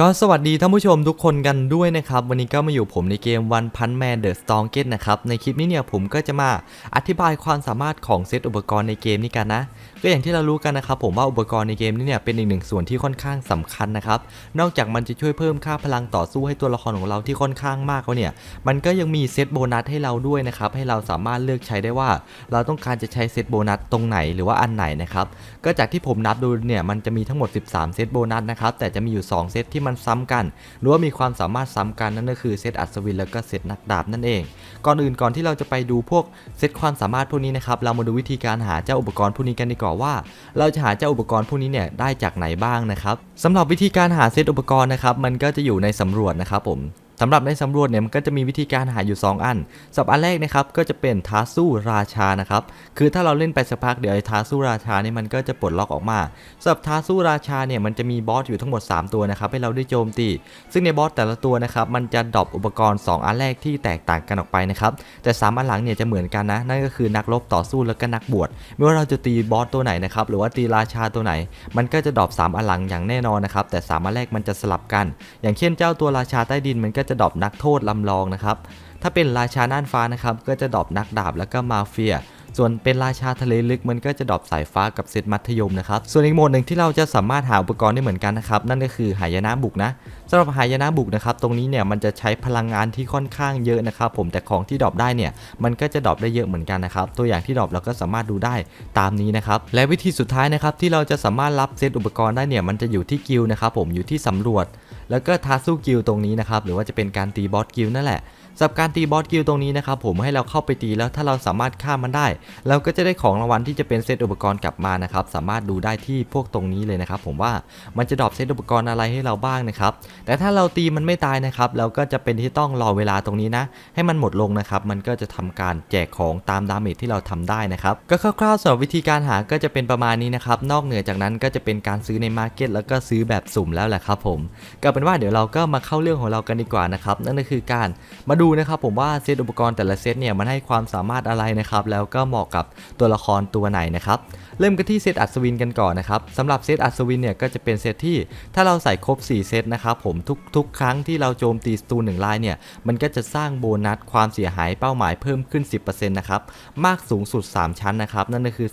ก็สวัสดีท่านผู้ชมทุกคนกันด้วยนะครับ วันนี้ก็มาอยู่ผมในเกม One Punch Man The Strongest นะครับ ในคลิปนี้เนี่ยผมก็จะมาอธิบายความสามารถของเซตอุปกรณ์ในเกมนี้กันนะ ก็อย่างที่เรารู้กันนะครับผมว่าอุปกรณ์ในเกมนี้เนี่ยเป็นอีกหนึ่งส่วนที่ค่อนข้างสำคัญนะครับ นอกจากมันจะช่วยเพิ่มค่าพลังต่อสู้ให้ตัวละครของเราที่ค่อนข้างมากแล้วเนี่ย มันก็ยังมีเซตโบนัสให้เราด้วยนะครับ ให้เราสามารถเลือกใช้ได้ว่า เราต้องการจะใช้เซตโบนัสตรงไหนหรือว่าอันไหนนะครับ ก็จากที่ผมนับดูเนี่ยมันจะมีทั้งหมด 13 เซตโบนัสนะครับ แต่จะมีอยู่ 2 เซตที่มันซ้ำกัน หรือว่ามีความสามารถซ้ำกันนั่นก็คือเซตอัศวินแล้วก็เซตนักดาบนั่นเอง ก่อนอื่นก่อนที่เราจะไปดูพวกเซตความสามารถพวกนี้นะครับเรามาดูวิธีการหาเจ้าอุปกรณ์พวกนี้กันดีกว่าว่า เราจะหาเจ้าอุปกรณ์พวกนี้เนี่ยได้จากไหนบ้างนะครับสำหรับวิธีการหาเซตอุปกรณ์นะครับมันก็จะอยู่ในสำรวจนะครับผม สำหรับในสำรวจเนี่ยมันก็จะมีวิธีการหาอยู่ 2 อันสับอันแรกนะครับก็จะเป็นท้าสู้ราชานะครับคือถ้าเราเล่นไปสักพักเดี๋ยวไอ้ท้าสู้ราชาเนี่ยมันก็จะปลดล็อกออกมาสำหรับท้าสู้ราชาเนี่ยมันจะมีบอสอยู่ทั้งหมด 3 ตัวนะครับให้เราได้โจมตี ซึ่งในบอสแต่ละตัวนะครับมันจะดรอปอุปกรณ์ 2 อันแรกที่แตกต่างกันออกไปนะครับแต่ 3 อันหลังเนี่ยจะเหมือนกันนะนั่นก็คือนักรบต่อสู้แล้วก็นักบวชไม่ว่าเราจะตีบอสตัวไหนนะครับหรือว่าตีราชาตัวไหน มันก็จะดรอป3อันหลังอย่างแน่นอนนะครับแต่3อันแรกมันจะสลับกัน อย่างเช่นเจ้าตัวราชาใต้ดินมันก็จะดรอปนักโทษลำลองนะครับ ถ้าเป็นราชาน่านฟ้านะครับ ก็จะดรอปนักดาบแล้วก็มาเฟีย ส่วนเป็นราชาทะเลลึกมันก็จะดรอปสายฟ้ากับเซตมัธยมนะครับ ส่วนอีกโหมดหนึ่งที่เราจะสามารถหาอุปกรณ์ได้เหมือนกันนะครับ นั่นก็คือหายนะบุกนะสำหรับหายนะบุกนะครับ ตรงนี้เนี่ยมันจะใช้พลังงานที่ค่อนข้างเยอะนะครับ ผมแต่ของที่ดรอปได้เนี่ยมันก็จะดรอปได้เยอะเหมือนกันนะครับ ตัวอย่างที่ดรอปเราก็สามารถดูได้ตามนี้นะครับ และวิธีสุดท้ายนะครับที่เราจะสามารถรับเซตอุปกรณ์ได้เนี่ยมันจะอยู่ที่กิลนะครับผมอยู่ที่สำรวจ แล้วก็ทาสู้กิลตรงนี้นะครับหรือว่าจะเป็นการตีบอสกิลนั่นแหละ สำหรับการตีบอสกิลตรงนี้นะครับผมให้เราเข้าไปตีแล้วถ้าเราสามารถฆ่ามันได้ เราก็จะได้ของรางวัลที่จะเป็นเซตอุปกรณ์กลับมานะครับสามารถดูได้ที่พวกตรงนี้เลยนะครับผมว่ามันจะดรอปเซตอุปกรณ์อะไรให้เราบ้างนะครับแต่ถ้าเราตีมันไม่ตายนะครับเราก็จะเป็นที่ต้องรอเวลาตรงนี้นะ ให้มันหมดลงนะครับมันก็จะทำการแจกของตามดาเมจที่เราทำได้นะครับก็คร่าวๆสำหรับวิธีการหาก็จะเป็นประมาณนี้นะครับนอกเหนือจากนั้นก็จะเป็นการซื้อในมาร์เก็ตแล้วก็ซื้อแบบสุ่มแล้วแหละครับผมก็เป็นว่าเดี๋ยวเราก็มาเข้าเรื่องของเรากันดีกว่านะครับนั่นก็คือการมาดููนะครับผมว่าเซตอุปกรณ์แต่ละเซตเนี่ยมันให้ความสามารถอะไรนะครับแล้วก็เหมาะกับตัวละครตัวไหนนะครับเริ่มกันที่เซตอัศวินกันก่อนนะครับสำหรับเซตอัศวินเนี่ยก็จะเป็นเซตที่ถ้าเราใส่ครบ 4 เซตนะครับผมทุกทุกครั้งที่เราโจมตีสตูหนึ่งลายเนี่ยมันก็จะสร้างโบนัสความเสียหายเป้าหมายเพิ่มขึ้น 10%นะครับมากสูงสุด 3 ชั้นนะครับนั่นก็คือ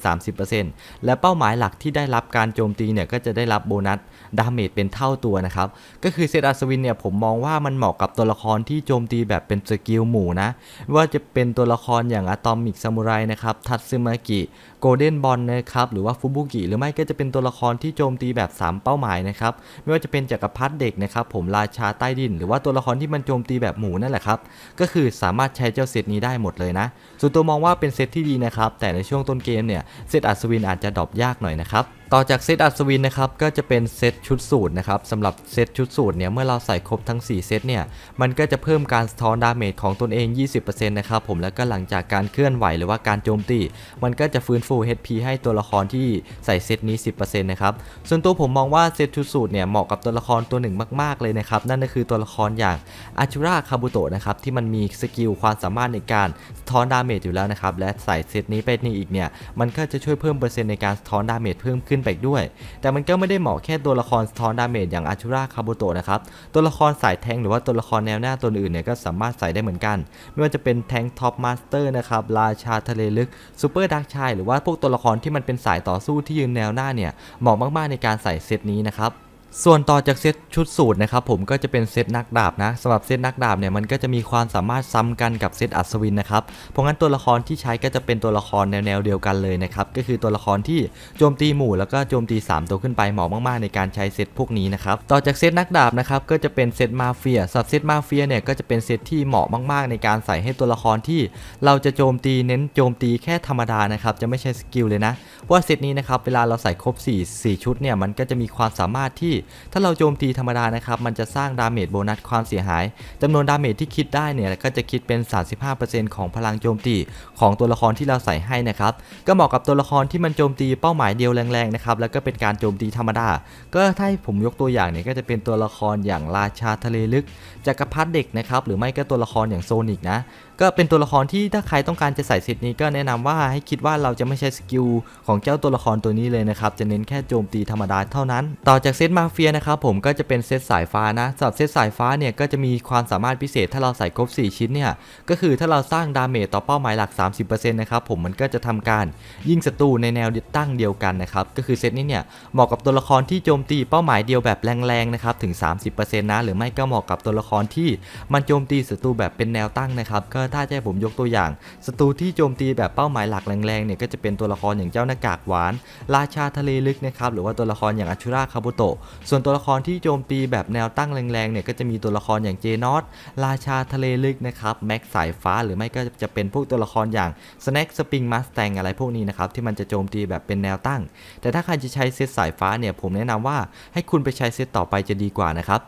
30%และเป้าหมายหลักที่ได้รับการโจมตีเนี่ยก็จะได้รับโบนัสดาเมจเป็นเท่าตัวนะครับก็คือเซตอัศวินเนี่ยผมมองว่ามันเหมาะกับตัวละครที่โจมตีแบบเป็นสกิลหมู่นะไม่ว่าจะเป็นตัวละครอย่างอะตอมิกซามูไรนะครับทัตซึมากิโกลเด้นบอลนะครับหรือว่าฟุบุกิหรือไม่ก็จะเป็นตัวละครที่โจมตีแบบ 3 เป้าหมายนะครับไม่ว่าจะเป็นจักรพรรดิเด็กนะครับผมราชาใต้ดิน หรือว่าตัวละครที่มันโจมตีแบบหมูนั่นแหละครับก็คือสามารถใช้เจ้าเซตนี้ได้หมดเลยนะส่วนตัวมองว่าเป็นเซตที่ดีนะครับแต่ในช่วงต้นเกมเนี่ยเซตอัศวินอาจจะดรอปยากหน่อยนะครับ ต่อจากเซตอัศวินนะครับก็จะเป็นเซตชุดสูตรนะครับสำหรับเซตชุดสูตรเนี่ยเมื่อเราใส่ครบทั้ง 4 เซตเนี่ยมันก็จะเพิ่มการสะท้อนดาเมจของตนเอง 20%นะครับผมแล้วก็หลังจากการเคลื่อนไหวหรือว่าการโจมตี มันก็จะฟื้นฟู HP ให้ตัวละครที่ใส่เซตนี้ 10%นะครับส่วนตัวผมมองว่าเซตชุดสูตรเนี่ยเหมาะกับตัวละครตัวหนึ่งมากๆเลยนะครับนั่นก็คือตัวละครอย่างอาจูราคาบุโตะนะครับที่มันมีสกิลความสามารถในการสะท้อนดาเมจอยู่แล้วนะครับและใส่เซตนี้ไปนี่อีกเนี่ยมันก็จะช่วยเพิ่มเปอร์เซ็นต์ในการสะท้อนดาเมจเพิ่มขึ้นไปอีกด้วย แต่มันก็ไม่ได้เหมาะแค่ตัวละครสะท้อนดาเมจอย่างอาชูราคาบุโตะนะครับ ตัวละครสายแทงหรือว่าตัวละครแนวหน้าตัวอื่นเนี่ยก็สามารถใส่ได้เหมือนกัน ไม่ว่าจะเป็นแทงท็อปมาสเตอร์นะครับราชาทะเลลึกซูเปอร์ดักชายหรือว่าพวกตัวละครที่มันเป็นสายต่อสู้ที่ยืนแนวหน้าเนี่ยเหมาะมากๆในการใส่เซตนี้นะครับ ส่วนต่อจากเซตชุดสูตรนะครับผมก็จะเป็นเซตนักดาบนะสำหรับเซตนักดาบเนี่ยมันก็จะมีความสามารถซ้ำกันกับเซตอัศวินนะครับเพราะงั้นตัวละครที่ใช้ก็จะเป็นตัวละครแนวเดียวกันเลยนะครับก็คือตัวละครที่โจมตีหมู่แล้วก็โจมตี 3 ตัวขึ้นไปเหมาะมากๆ ในการใช้เซตพวกนี้นะครับต่อจากเซตนักดาบนะครับก็จะเป็นเซตมาเฟียสำหรับเซตมาเฟียเนี่ยก็จะเป็นเซตที่เหมาะมากๆ ในการใส่ให้ตัวละครที่ เราจะโจมตีเน้นโจมตีแค่ธรรมดานะครับจะไม่ใช่สกิลเลยนะเพราะว่าเซตนี้นะครับเวลาเราใส่ครบ 4 4 ชุดเนี่ยมันก็จะมีความสามารถที่ถ้าเราโจมตีธรรมดานะครับ มันจะสร้างดาเมจโบนัสความเสียหายจำนวนดาเมจที่คิดได้เนี่ยก็จะคิดเป็น 35%ของพลังโจมตีของตัวละครที่เราใส่ให้นะครับ ก็เหมาะกับตัวละครที่มันโจมตีเป้าหมายเดียวแรงๆนะครับ แล้วก็เป็นการโจมตีธรรมดา ก็ถ้าผมยกตัวอย่างเนี่ยก็จะเป็นตัวละครอย่างราชาทะเลลึกจักรพรรดิเด็กนะครับ หรือไม่ก็ตัวละครอย่างโซนิกนะก็เป็นตัวละครที่ถ้าใครต้องการจะใส่เซตนี้ก็แนะนำว่าให้คิดว่าเราจะไม่ใช้สกิลของเจ้าตัวละครตัวนี้เลยนะครับ จะเน้นแค่โจมตีธรรมดาเท่านั้น ต่อจากเซตมาเฟียนะครับผมก็จะเป็นเซตสายฟ้านะสำหรับเซตสายฟ้าเนี่ยก็จะมีความสามารถพิเศษถ้าเราใส่ครบ 4 ชิ้นเนี่ยก็คือถ้าเราสร้างดาเมจต่อเป้าหมายหลัก 30%นะครับผมมันก็จะทำการยิงศัตรูในแนวตั้งเดียวกันนะครับก็คือเซตนี้เนี่ยเหมาะกับตัวละครที่โจมตีเป้าหมายเดียวแบบแรงๆนะครับถึง 30%นะหรือไม่ก็เหมาะกับตัวละครที่มันโจมตีศัตรูแบบเป็นแนวตั้งนะครับก็ถ้าจะให้ผมยกตัวอย่างศัตรูที่โจมตีแบบเป้าหมายหลักแรงๆเนี่ยก็จะเป็นตัวละครอย่างเจ้าหน้ากากหวาน ราชาทะเลลึกนะครับหรือว่าตัวละครอย่างอัชูราคาบุโตะส่วนตัวละครที่โจมตีแบบแนวตั้งแรงๆเนี่ยก็จะมีตัวละครอย่างเจนอตราชาทะเลลึกนะครับแม็กสายฟ้าหรือไม่ก็จะเป็นพวกตัวละครอย่างสแน็คสปริงมัสแตงอะไรพวกนี้นะครับที่มันจะโจมตีแบบเป็นแนวตั้ง แต่ถ้าใครจะใช้เซตสายฟ้าเนี่ยผมแนะนำว่าให้คุณไปใช้เซตต่อไปจะดีกว่านะครับ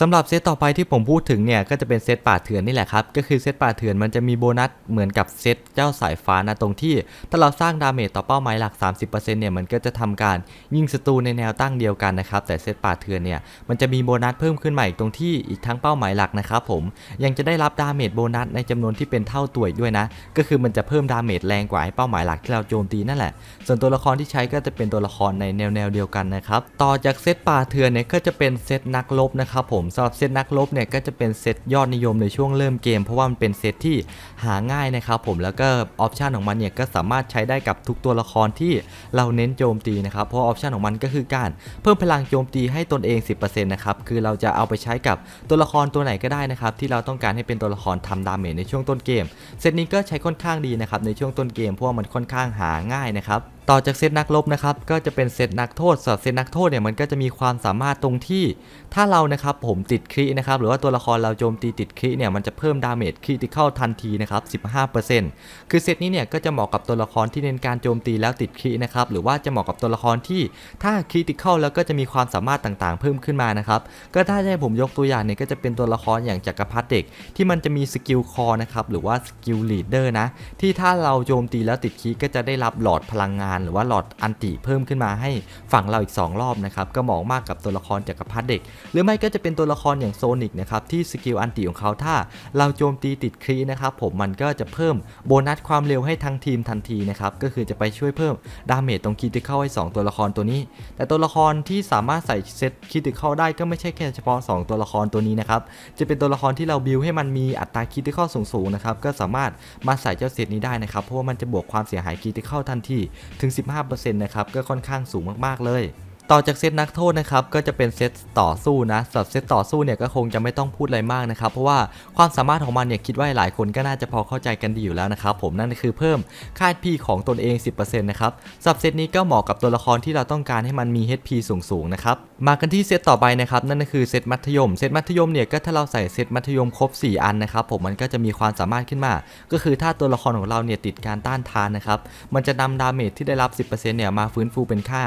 สำหรับเซตต่อไปที่ผมพูดถึงเนี่ยก็จะเป็นเซตป่าเถื่อนนี่แหละครับ ก็คือเซตป่าเถื่อนมันจะมีโบนัสเหมือนกับเซตเจ้าสายฟ้านะตรงที่ ถ้าเราสร้างดาเมจต่อเป้าหมายหลัก 30%เนี่ยมันก็จะทำการยิงศัตรูในแนวตั้งเดียวกันนะครับ แต่เซตป่าเถื่อนเนี่ยมันจะมีโบนัสเพิ่มขึ้นมาอีกตรงที่อีกทั้งเป้าหมายหลักนะครับผมยังจะได้รับดาเมจโบนัสในจำนวนที่เป็นเท่าตัวอีกด้วยนะ ก็คือมันจะเพิ่มดาเมจแรงกว่าไอ้เป้าหมายหลักที่เราโจมตีนั่นแหละ ส่วนตัวละครที่ใช้ก็จะเป็นตัวละครในแนวแนวเดียวกันนะครับต่อจากเซตป่าเถื่อนเนี่ยก็จะเป็นเซตนักรบนะครับผมสำหรับเซตนักรบเนี่ยก็จะเป็นเซตยอดนิยมในช่วงเริ่มเกม เพราะว่ามันเป็นเซตที่หาง่ายนะครับผมแล้วก็ออปชันของมันเนี่ยก็สามารถใช้ได้กับทุกตัวละครที่เราเน้นโจมตีนะครับเพราะออปชันของมันก็คือการเพิ่มพลังโจมตีให้ตนเอง 10%นะครับคือเราจะเอาไปใช้กับตัวละครตัวไหนก็ได้นะครับที่เราต้องการให้เป็นตัวละครทำดาเมจในช่วงต้นเกม เซตนี้ก็ใช้ค่อนข้างดีนะครับในช่วงต้นเกมเพราะว่ามันค่อนข้างหาง่ายนะครับ ต่อจากเซตนักรบนะครับก็จะเป็นเซตนักโทษสำหรับเซตนักโทษเนี่ยมันก็จะมีความสามารถตรงที่ถ้าเรานะครับผมติดครินะครับหรือว่าตัวละครเราโจมตีติดคริเนี่ยมันจะเพิ่มดาเมจคริติคอลทันทีนะครับ15%คือเซตนี้เนี่ยก็จะเหมาะกับตัวละครที่เน้นการโจมตีแล้วติดครินะครับหรือว่าจะเหมาะกับตัวละครที่ถ้าคริติคอลแล้วก็จะมีความสามารถต่างๆ เพิ่มขึ้นมานะครับก็ถ้าให้ผมยกตัวอย่างเนี่ยก็จะเป็นตัวละครอย่างจักรพรรดิเด็กที่มันจะมีสกิลคอนะครับหรือว่าสกิลลีดเดอร์นะที่ถ้าเราโจมตีแล้วติดคริก็จะได้รับหลอดพลังงานหรือว่าหลอดอันติเพิ่มขึ้นมาให้ฝั่งเราอีก 2 รอบนะครับก็เหมาะมากกับตัวละครจักรพรรดิเด็ก หรือไม่ก็จะเป็นตัวละครอย่างโซนิกนะครับที่สกิลอันติของเขาถ้าเราโจมตีติดครีนะครับผมมันก็จะเพิ่มโบนัสความเร็วให้ทั้งทีมทันทีนะครับก็คือจะไปช่วยเพิ่มดาเมจตรงคิติเข้าให้ 2 ตัวละครตัวนี้ แต่ตัวละครที่สามารถใส่เซตคิติเข้าได้ก็ไม่ใช่แค่เฉพาะ 2 ตัวละครตัวนี้นะครับจะเป็นตัวละครที่เราบิวให้มันมีอัตราคิติเข้าสูงๆนะครับก็สามารถมาใส่เจ้าเซตนี้ได้นะครับเพราะว่ามันจะบวกความเสียหายคิติเข้าทันทีถึง15%นะครับก็ค่อนข้างสูงมากๆเลย ต่อจากเซตนักโทษนะครับก็จะเป็นเซตต่อสู้นะสำหรับเซตต่อสู้เนี่ยก็คงจะไม่ต้องพูดอะไรมากนะครับเพราะว่าความสามารถของมันเนี่ยคิดว่าหลายคนก็น่าจะพอเข้าใจกันดีอยู่แล้วนะครับผมนั่นคือเพิ่มค่า HP ของตนเอง 10%นะครับสำหรับเซตนี้ก็เหมาะกับตัวละครที่เราต้องการให้มันมี HP สูงๆนะครับมากันที่เซตต่อไปนะครับนั่นก็คือเซตมัธยมเซตมัธยมเนี่ยก็ถ้าเราใส่เซตมัธยมครบ 4 อันนะครับผมมันก็จะมีความสามารถขึ้นมา ก็คือถ้าตัวละครของเราเนี่ยติดการต้านทานนะครับมันจะนำดาเมจที่ได้รับ 10%เนี่ยมาฟื้นฟูเป็นค่า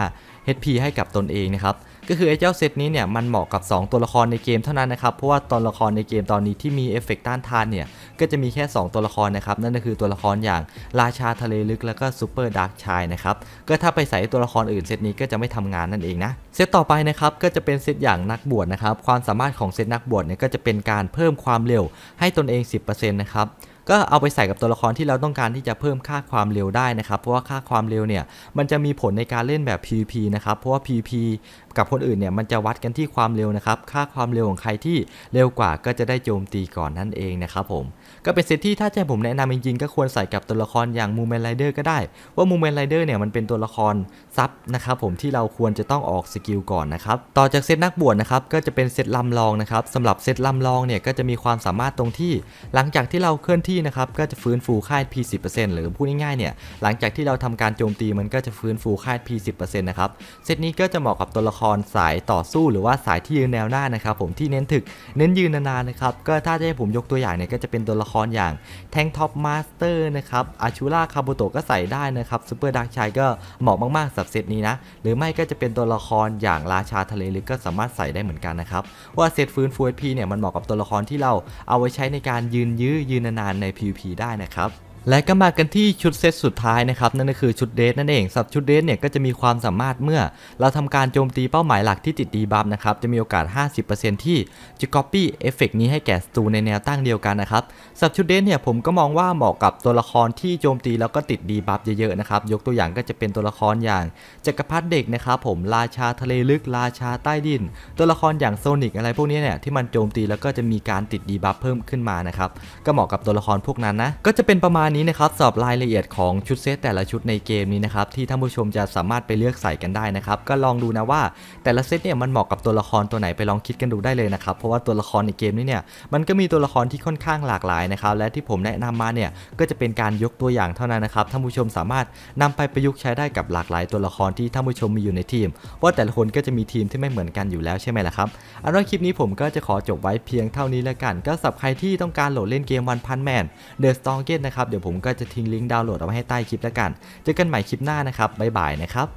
HP ให้กับตนเองนะครับก็คือไอ้เจ้าเซตนี้เนี่ยมันเหมาะกับ 2 ตัวละครในเกมเท่านั้นนะครับเพราะว่าตัวละครในเกมตอนนี้ที่มีเอฟเฟกต์ต้านทานเนี่ยก็จะมีแค่ 2 ตัวละครนะครับนั่นก็คือตัวละครอย่างราชาทะเลลึกแล้วก็ซูเปอร์ดาร์กชายนะครับก็ถ้าไปใส่ตัวละครอื่นเซตนี้ก็จะไม่ทำงานนั่นเองนะเซตต่อไปนะครับก็จะเป็นเซตอย่างนักบวชนะครับความสามารถของเซตนักบวชเนี่ยก็จะเป็นการเพิ่มความเร็วให้ตนเอง 10%นะครับ ก็เอาไปใส่กับตัวละครที่เราต้องการที่จะเพิ่มค่าความเร็วได้นะครับ เพราะว่าค่าความเร็วเนี่ยมันจะมีผลในการเล่นแบบ PVP นะครับ เพราะว่า PVP กับคนอื่นเนี่ยมันจะวัดกันที่ความเร็วนะครับ ค่าความเร็วของใครที่เร็วกว่าก็จะได้โจมตีก่อนนั่นเองนะครับผม ก็เป็นเซตที่ถ้าจะให้ผมแนะนำจริงๆก็ควรใส่กับตัวละครอย่างมูแมนไรเดอร์ก็ได้ ว่ามูแมนไรเดอร์เนี่ยมันเป็นตัวละครซับนะครับผมที่เราควรจะต้องออกสกิลก่อนนะครับต่อจากเซตนักบวชนะครับก็จะเป็นเซตลำลองนะครับสำหรับเซตลำลองเนี่ยก็จะมีความสามารถตรงที่ หลังจากที่เราเคลื่อนที่นะครับก็จะฟื้นฟูค่า P 10%หรือพูดง่ายๆเนี่ยหลังจากที่เราทำการโจมตีมันก็จะฟื้นฟูค่า P 10%นะครับเซตนี้ก็จะเหมาะกับตัวละครสายต่อสู้หรือว่าสายที่ยืนแนวหน้านะครับผมที่เน้นถึกเน้นยืนนานๆนะครับก็ถ้าจะให้ผมยกตัวอย่างเนี่ยก็จะเป็นตัวละครอย่างแทงท็อปมาสเตอร์นะครับอาชูราคาบุโตก็ใส่ได้นะครับซูเปอร์ดักชัยก็เหมาะมากๆสับเซตนี้นะหรือไม่ก็จะเป็นตัวละครอย่างราชาทะเลลึกก็สามารถใส่ได้เหมือนกันนะครับว่าเซตฟื้นฟู HP เนี่ยมันเหมาะกับตัวละครที่เราเอาไว้ใช้ในการยืนยื้อยืนนานๆใน PVP ได้นะครับ และก็มากันที่ชุดเซตสุดท้ายนะครับนั่นก็คือชุดเดทนั่นเองสำหรับชุดเดทเนี่ยก็จะมีความสามารถเมื่อ เราทำการโจมตีเป้าหมายหลักที่ติดดีบัฟนะครับจะมีโอกาส 50%ที่จะ copy เอฟเฟกนี้ให้แก่ศัตรูในแนวตั้งเดียวกันนะครับสำหรับชุดเดทเนี่ยผมก็มองว่าเหมาะกับตัวละครที่โจมตีแล้วก็ติดดีบัฟเยอะๆนะครับยกตัวอย่างก็จะเป็นตัวละครอย่างจักรพรรดิเด็กนะครับผมราชาทะเลลึกราชาใต้ดิน ตัวละครอย่างโซนิกอะไรพวกนี้เนี่ยที่มันโจมตีแล้วก็จะมีการติดดีบัฟเพิ่มขึ้นมานะครับก็เหมาะกับตัวละครพวกนั้นนะก็จะเป็นประมาณนี้นะครับสอบรายละเอียดของชุดเซตแต่ละชุดในเกมนี้นะครับที่ท่านผู้ชมจะสามารถไปเลือกใส่กันได้นะครับก็ลองดูนะว่าแต่ละเซตเนี่ยมันเหมาะกับตัวละครตัวไหนไปลองคิดกันดูได้เลยนะครับเพราะว่าตัวละครในเกมนี้เนี่ยมันก็มีตัวละครที่ค่อนข้างหลากหลายนะครับและที่ผมแนะนำมาเนี่ยก็จะเป็นการยกตัวอย่างเท่านั้นนะครับท่านผู้ชมสามารถนำไปประยุกต์ใช้ได้กับหลากหลายตัวละครที่ท่านผู้ชมมีอยู่ในทีมเพราแต่ละคนก็จะมีทีมที่ไม่เหมือนกันอยู่แล้วใช่ไหมล่ะครับอันว่าคลิปนี้ผมก็จะขอจบไว้เพียงเท่านี้แล้วกัน ก็สับใครที่ต้องการโหลดเล่นเกมวันพันแมนเดอะสตองเกตนะครับเดี๋ยวผมก็จะทิ้งลิงก์ดาวน์โหลดเอาไว้ให้ใต้คลิปแล้วกัน เจอกันใหม่คลิปหน้านะครับบ๊ายบายนะครับ